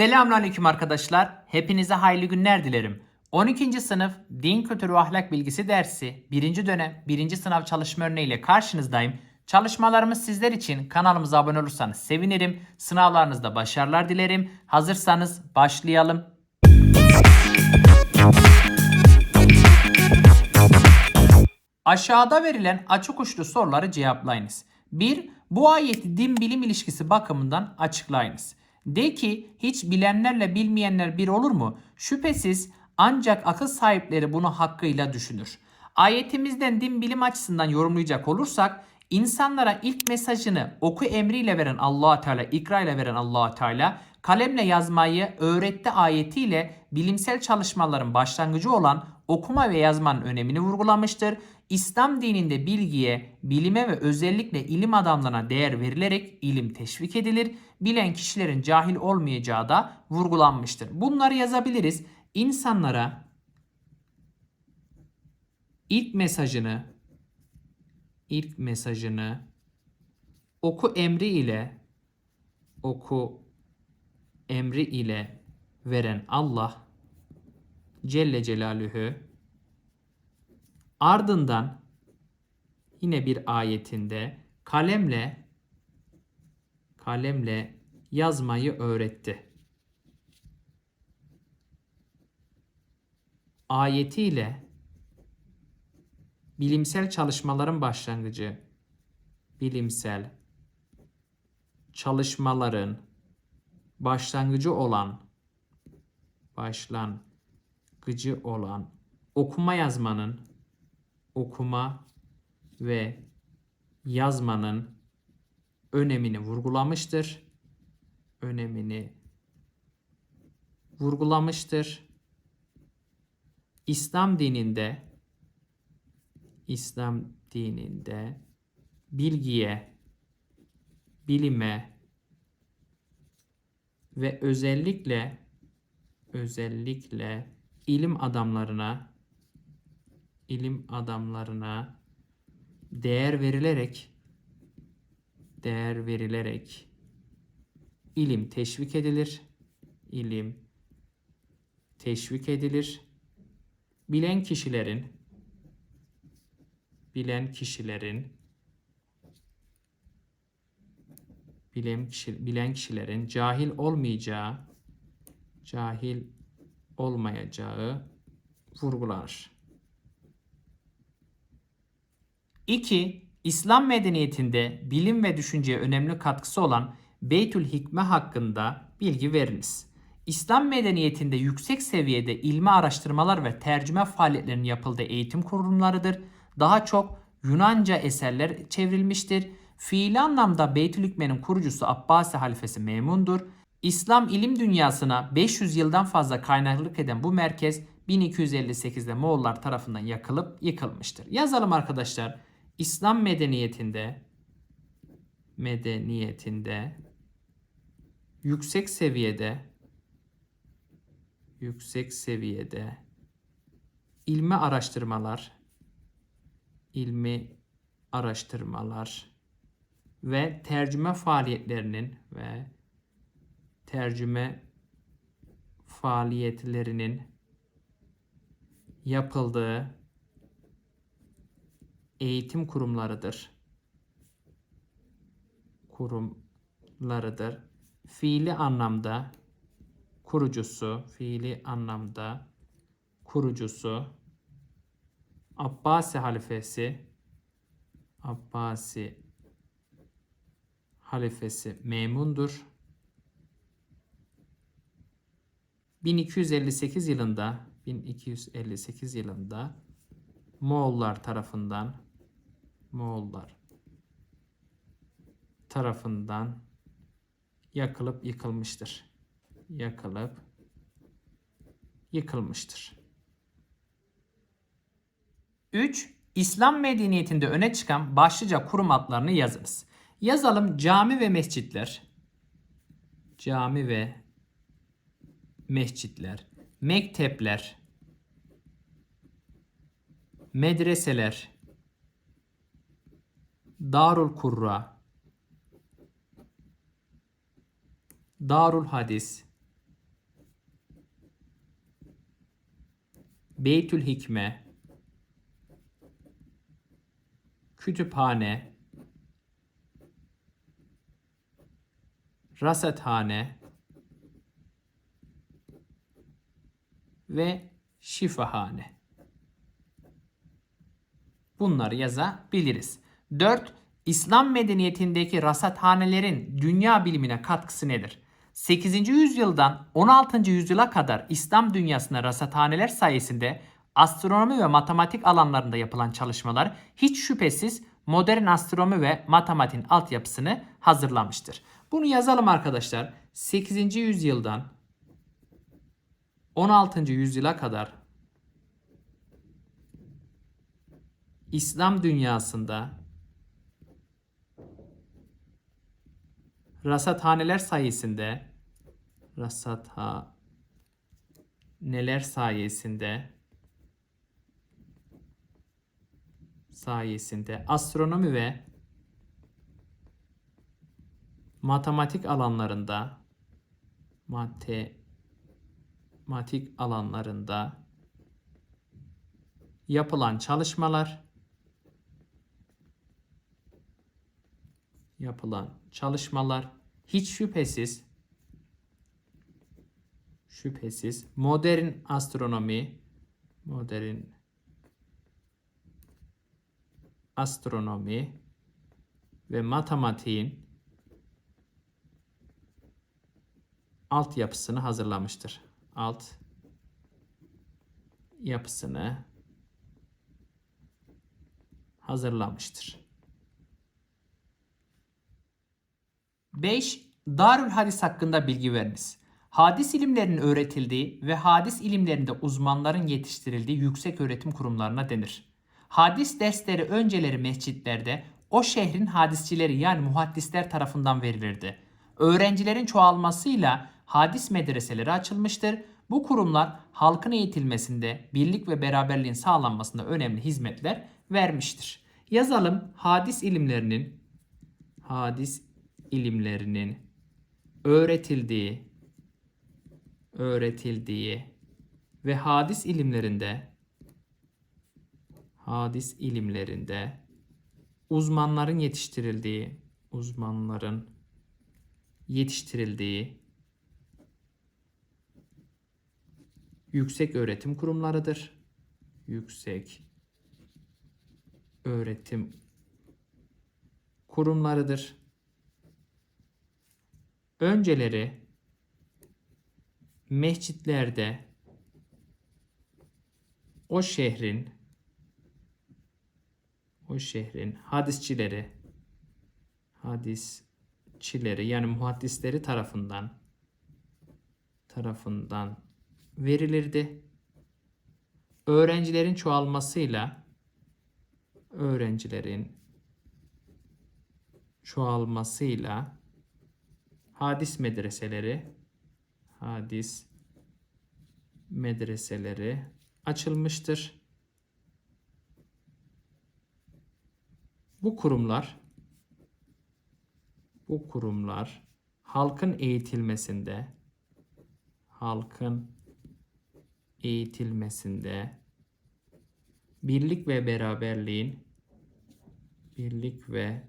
Selamünaleyküm arkadaşlar. Hepinize hayırlı günler dilerim. 12. sınıf Din Kültürü ve Ahlak Bilgisi dersi 1. dönem 1. sınav çalışma örneğiyle karşınızdayım. Çalışmalarımız sizler için kanalımıza abone olursanız sevinirim. Sınavlarınızda başarılar dilerim. Hazırsanız başlayalım. Aşağıda verilen açık uçlu soruları cevaplayınız. 1. Bu ayeti din bilim ilişkisi bakımından açıklayınız. De ki hiç bilenlerle bilmeyenler bir olur mu? Şüphesiz ancak akıl sahipleri bunu hakkıyla düşünür. Ayetimizden din bilim açısından yorumlayacak olursak insanlara ilk mesajını oku emriyle veren allah Teala, ikra ile veren allah Teala, kalemle yazmayı öğretti ayetiyle bilimsel çalışmaların başlangıcı olan okuma ve yazmanın önemini vurgulamıştır. İslam dininde bilgiye, bilime ve özellikle ilim adamlarına değer verilerek ilim teşvik edilir. Bilen kişilerin cahil olmayacağı da vurgulanmıştır. Bunları yazabiliriz. İnsanlara ilk mesajını ilk mesajını oku emri ile oku emri ile veren Allah Celle Celaluhu ardından yine bir ayetinde kalemle kalemle yazmayı öğretti. Ayetiyle bilimsel çalışmaların başlangıcı, bilimsel çalışmaların başlangıcı olan başlangıcı olan okuma yazmanın okuma ve yazmanın önemini vurgulamıştır. Önemini vurgulamıştır. İslam dininde İslam dininde bilgiye, bilime ve özellikle özellikle ilim adamlarına ilim adamlarına değer verilerek değer verilerek ilim teşvik edilir. İlim teşvik edilir. Bilen kişilerin bilen kişilerin bilen, kişi, bilen kişilerin cahil olmayacağı cahil olmayacağı vurgulanır. 2. İslam medeniyetinde bilim ve düşünceye önemli katkısı olan Beytül Hikme hakkında bilgi veriniz. İslam medeniyetinde yüksek seviyede ilmi araştırmalar ve tercüme faaliyetlerinin yapıldığı eğitim kurumlarıdır. Daha çok Yunanca eserler çevrilmiştir. Fiili anlamda Beytül Hikme'nin kurucusu Abbasi halifesi Memun'dur. İslam ilim dünyasına 500 yıldan fazla kaynaklık eden bu merkez 1258'de Moğollar tarafından yakılıp yıkılmıştır. Yazalım arkadaşlar. İslam medeniyetinde medeniyetinde yüksek seviyede yüksek seviyede ilmi araştırmalar ilmi araştırmalar ve tercüme faaliyetlerinin ve tercüme faaliyetlerinin yapıldığı eğitim kurumlarıdır. Kurumlarıdır. Fiili anlamda kurucusu, fiili anlamda kurucusu Abbasi halifesi Abbasi halifesi Memun'dur. 1258 yılında 1258 yılında Moğollar tarafından Moğollar tarafından yakılıp yıkılmıştır. Yakılıp yıkılmıştır. 3. İslam medeniyetinde öne çıkan başlıca kurum adlarını yazınız. Yazalım cami ve mescitler. Cami ve mescitler. Mektepler. Medreseler. Darul Kurra. Darul Hadis. Beytül Hikme. Kütüphane. Rasathane ve şifahane. Bunları yazabiliriz. 4. İslam medeniyetindeki rasathanelerin dünya bilimine katkısı nedir? 8. yüzyıldan 16. yüzyıla kadar İslam dünyasında rasathaneler sayesinde astronomi ve matematik alanlarında yapılan çalışmalar hiç şüphesiz modern astronomi ve matematiğin altyapısını hazırlamıştır. Bunu yazalım arkadaşlar. 8. yüzyıldan 16. yüzyıla kadar İslam dünyasında rasathaneler sayesinde rasatha neler sayesinde sayesinde astronomi ve matematik alanlarında matematik alanlarında yapılan çalışmalar yapılan çalışmalar hiç şüphesiz şüphesiz modern astronomi modern astronomi ve matematiğin altyapısını hazırlamıştır. Alt yapısını hazırlamıştır. 5. Darül Hadis hakkında bilgi veriniz. Hadis ilimlerinin öğretildiği ve hadis ilimlerinde uzmanların yetiştirildiği yüksek öğretim kurumlarına denir. Hadis dersleri önceleri mescitlerde o şehrin hadisçileri yani muhaddisler tarafından verilirdi. Öğrencilerin çoğalmasıyla hadis medreseleri açılmıştır. Bu kurumlar halkın eğitilmesinde, birlik ve beraberliğin sağlanmasında önemli hizmetler vermiştir. Yazalım hadis ilimlerinin hadis ilimlerinin öğretildiği öğretildiği ve hadis ilimlerinde hadis ilimlerinde uzmanların yetiştirildiği uzmanların yetiştirildiği yüksek öğretim kurumlarıdır. Yüksek öğretim kurumlarıdır. Önceleri mescitlerde o şehrin o şehrin hadisçileri hadisçileri yani muhaddisleri tarafından tarafından verilirdi. Öğrencilerin çoğalmasıyla öğrencilerin çoğalmasıyla hadis medreseleri hadis medreseleri açılmıştır. Bu kurumlar bu kurumlar halkın eğitilmesinde halkın eğitilmesinde birlik ve beraberliğin birlik ve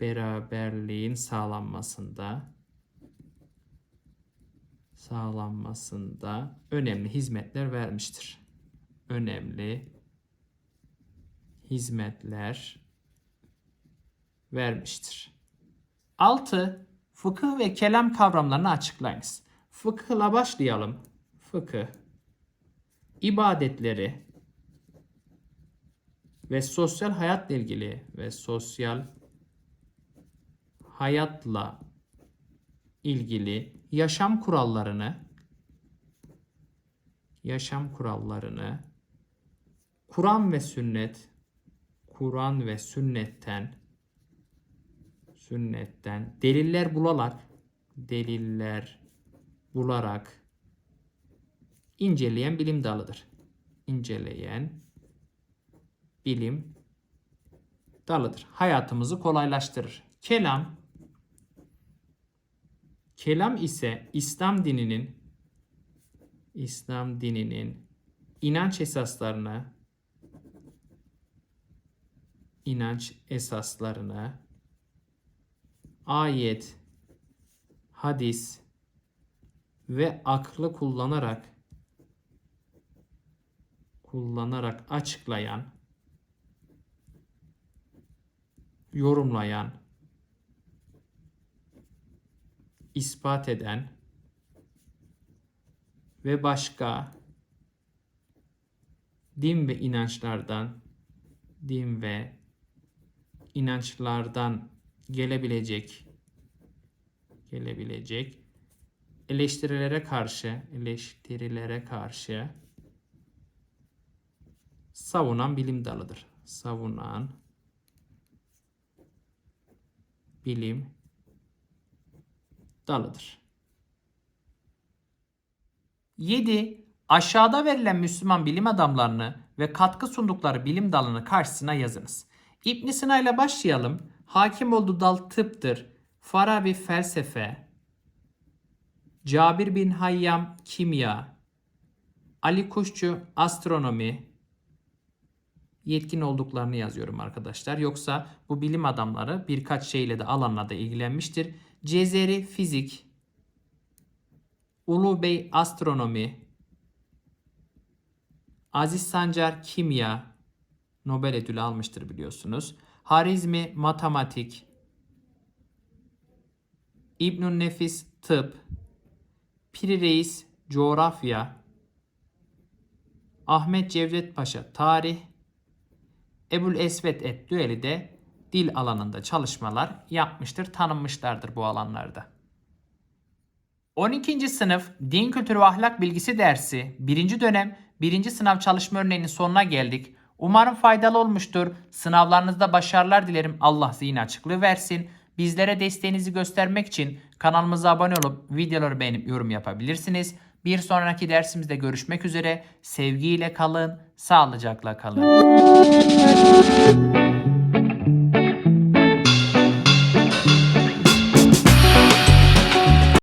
beraberliğin sağlanmasında sağlanmasında önemli hizmetler vermiştir. Önemli hizmetler vermiştir. 6. Fıkıh ve kelam kavramlarını açıklayınız. Fıkıhla başlayalım. Fıkıh, ibadetleri ve sosyal hayatla ilgili ve sosyal hayatla ilgili yaşam kurallarını yaşam kurallarını Kur'an ve sünnet Kur'an ve sünnetten sünnetten deliller bularak deliller bularak inceleyen bilim dalıdır. İnceleyen bilim dalıdır. Hayatımızı kolaylaştırır. Kelam Kelam ise İslam dininin İslam dininin inanç esaslarını inanç esaslarını ayet, hadis ve aklı kullanarak kullanarak açıklayan, yorumlayan, ispat eden ve başka din ve inançlardan din ve inançlardan gelebilecek gelebilecek eleştirilere karşı eleştirilere karşı savunan bilim dalıdır. Savunan bilim dalıdır. 7. Aşağıda verilen Müslüman bilim adamlarını ve katkı sundukları bilim dalını karşısına yazınız. İbn Sina ile başlayalım. Hakim olduğu dal tıptır. Farabi felsefe. Cabir bin Hayyam kimya. Ali Kuşçu astronomi. Yetkin olduklarını yazıyorum arkadaşlar. Yoksa bu bilim adamları birkaç şeyle de alanla da ilgilenmiştir. Cezeri fizik. Ulu Bey astronomi. Aziz Sancar kimya. Nobel ödülü almıştır biliyorsunuz. Harizmi matematik. İbnül Nefis tıp. Piri Reis coğrafya. Ahmet Cevdet Paşa tarih. Ebul Esvet et Düeli de dil alanında çalışmalar yapmıştır, tanınmışlardır bu alanlarda. 12. sınıf Din Kültürü ve Ahlak Bilgisi dersi 1. dönem 1. sınav çalışma örneğinin sonuna geldik. Umarım faydalı olmuştur. Sınavlarınızda başarılar dilerim. Allah zihin açıklığı versin. Bizlere desteğinizi göstermek için kanalımıza abone olup videoları beğenip yorum yapabilirsiniz. Bir sonraki dersimizde görüşmek üzere. Sevgiyle kalın, sağlıcakla kalın.